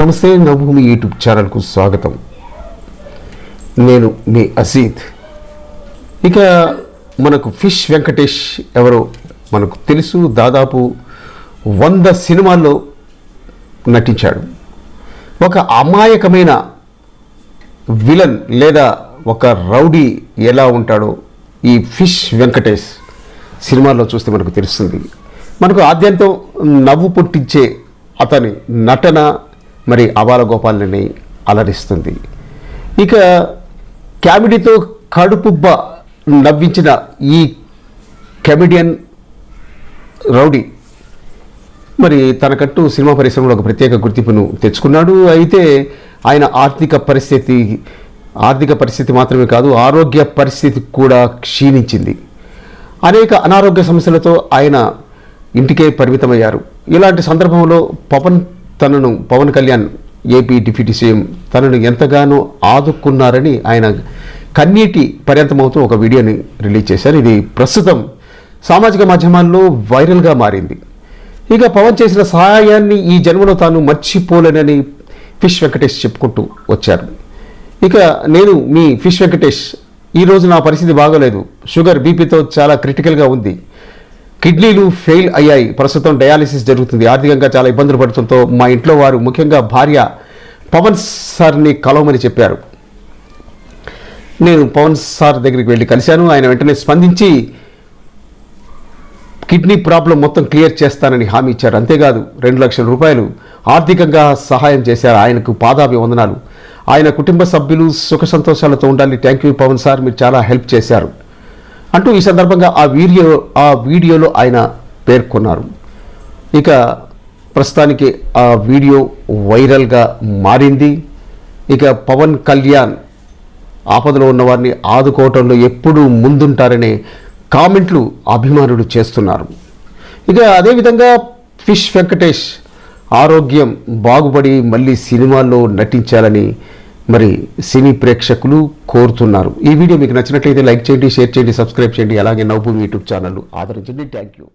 నమస్తే నవభూమి యూట్యూబ్ ఛానల్కు స్వాగతం. నేను మీ అసీద్ ఇక మనకు ఫిష్ వెంకటేష్ ఎవరో మనకు తెలుసు దాదాపు వంద సినిమాల్లో నటించాడు. ఒక అమాయకమైన విలన్ లేదా ఒక రౌడీ ఎలా ఉంటాడో ఈ ఫిష్ వెంకటేష్ సినిమాల్లో చూస్తే మనకు తెలుస్తుంది. మనకు ఆద్యంతం నవ్వు పుట్టించే అతని నటన మరి అబాల గోపాలని అలరిస్తుంది. ఇక కామెడీతో కడుపుబ్బ నవ్వించిన ఈ కమెడియన్ రౌడీ మరి తనకంటూ సినిమా పరిశ్రమలో ఒక ప్రత్యేక గుర్తింపును తెచ్చుకున్నాడు. అయితే ఆయన ఆర్థిక పరిస్థితి ఆర్థిక పరిస్థితి మాత్రమే కాదు ఆరోగ్య పరిస్థితి కూడా క్షీణించింది. అనేక అనారోగ్య సమస్యలతో ఆయన ఇంటికే పరిమితమయ్యారు. ఇలాంటి సందర్భంలో పవన్ తనను Pawan Kalyan AP deputy CM తనను ఎంతగానో ఆదుకున్నారని ఆయన కన్నీటి పర్యంతమవుతూ ఒక వీడియోని రిలీజ్ చేశారు. ఇది ప్రస్తుతం సామాజిక మాధ్యమాల్లో వైరల్గా మారింది. ఇక పవన్ చేసిన సహాయాన్ని ఈ జన్మలో తాను మర్చిపోలేనని ఫిష్ వెంకటేష్ చెప్పుకుంటూ వచ్చారు. ఇక నేను మీ ఫిష్ వెంకటేష్ ఈరోజు నా పరిస్థితి బాగోలేదు. షుగర్ బీపీతో చాలా క్రిటికల్గా ఉంది. కిడ్నీలు ఫెయిల్ అయ్యాయి. ప్రస్తుతం డయాలిసిస్ జరుగుతుంది. ఆర్థికంగా చాలా ఇబ్బందులు పడుతుందో మా ఇంట్లో వారు ముఖ్యంగా భార్య పవన్ సార్ని కలవమని చెప్పారు. నేను పవన్ సార్ దగ్గరికి వెళ్ళి కలిశాను. ఆయన వెంటనే స్పందించి కిడ్నీ ప్రాబ్లం మొత్తం క్లియర్ చేస్తానని హామీ ఇచ్చారు. అంతేకాదు రెండు లక్షల రూపాయలు ఆర్థికంగా సహాయం చేశారు. ఆయనకు పాదాభివందనాలు ఆయన కుటుంబ సభ్యులు సుఖ సంతోషాలతో ఉండాలి. Thank you Pawan sir. మీరు చాలా హెల్ప్ చేశారు. అంటూ ఈ సందర్భంగా ఆ వీడియో ఆ వీడియోలో ఆయన పేర్కొన్నారు. ఇక ప్రస్తుతానికి ఆ వీడియో వైరల్గా మారింది. ఇక పవన్ కళ్యాణ్ ఆపదలో ఉన్న వారిని ఆదుకోవటంలో ఎప్పుడూ ముందుంటారనే కామెంట్లు అభిమానులు చేస్తున్నారు. ఇక అదేవిధంగా ఫిష్ వెంకటేష్ ఆరోగ్యం బాగుపడి మళ్ళీ సినిమాల్లో నటించాలని మరి సినీ ప్రేక్షకులు కోరుతున్నారు. ఈ వీడియో మీకు నచ్చినట్లయితే లైక్ చేయండి షేర్ చేయండి సబ్స్క్రైబ్ చేయండి. అలాగే నవ్వు యూట్యూబ్ ఛానల్ ఆదరించండి. Thank you.